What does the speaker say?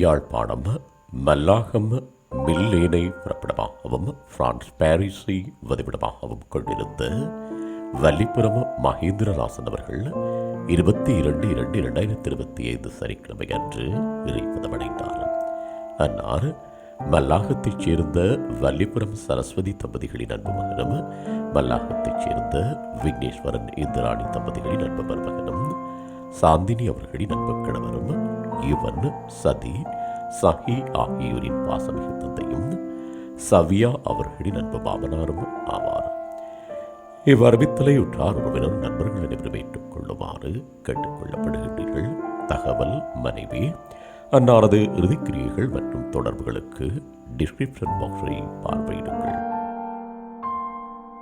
யாழ்ப்பாணம் மல்லாகம் மில்லேனை பிறப்பிடமாகவும் பிரான்ஸ் பாரிஸை வதிவிடமாகவும் கொண்டிருந்த வல்லிப்புறம் மகேந்திரராசன் அவர்கள் இருபத்தி இரண்டு இரண்டு இரண்டாயிரத்தி இருபத்தி ஐந்து சனிக்கிழமை அன்று இறைப்பதமடைந்தார் அன்னார் மல்லாகத்தைச் சேர்ந்த வல்லிபுரம் சரஸ்வதி தம்பதிகளின் அன்பு மகனும் மல்லாகத்தைச் சேர்ந்த விக்னேஸ்வரன் இந்திராணி தம்பதிகளின் அன்பு மருமகனும் சாந்தினி அவர்களின் அன்பு கணவரும் இவன் சதி சஹி ஆகியோரின் பாசமிகு தந்தையும் சவியா அவர்களின் அன்பு பாவனாரும் ஆவார். இவ்வறிவித்தலை உற்றார் உறவினர் நண்பர்கள் அனைவரும் ஏற்றுக்கொள்ளுமாறு கேட்டுக்கொள்ளப்படுகின்றீர்கள் தகவல் மனைவி அன்னாரது இறுதிக்கிரியைகள் மற்றும் தொடர்புகளுக்கு டிஸ்கிரிப்ஷன் பாக்ஸை பார்வையிடுங்கள்.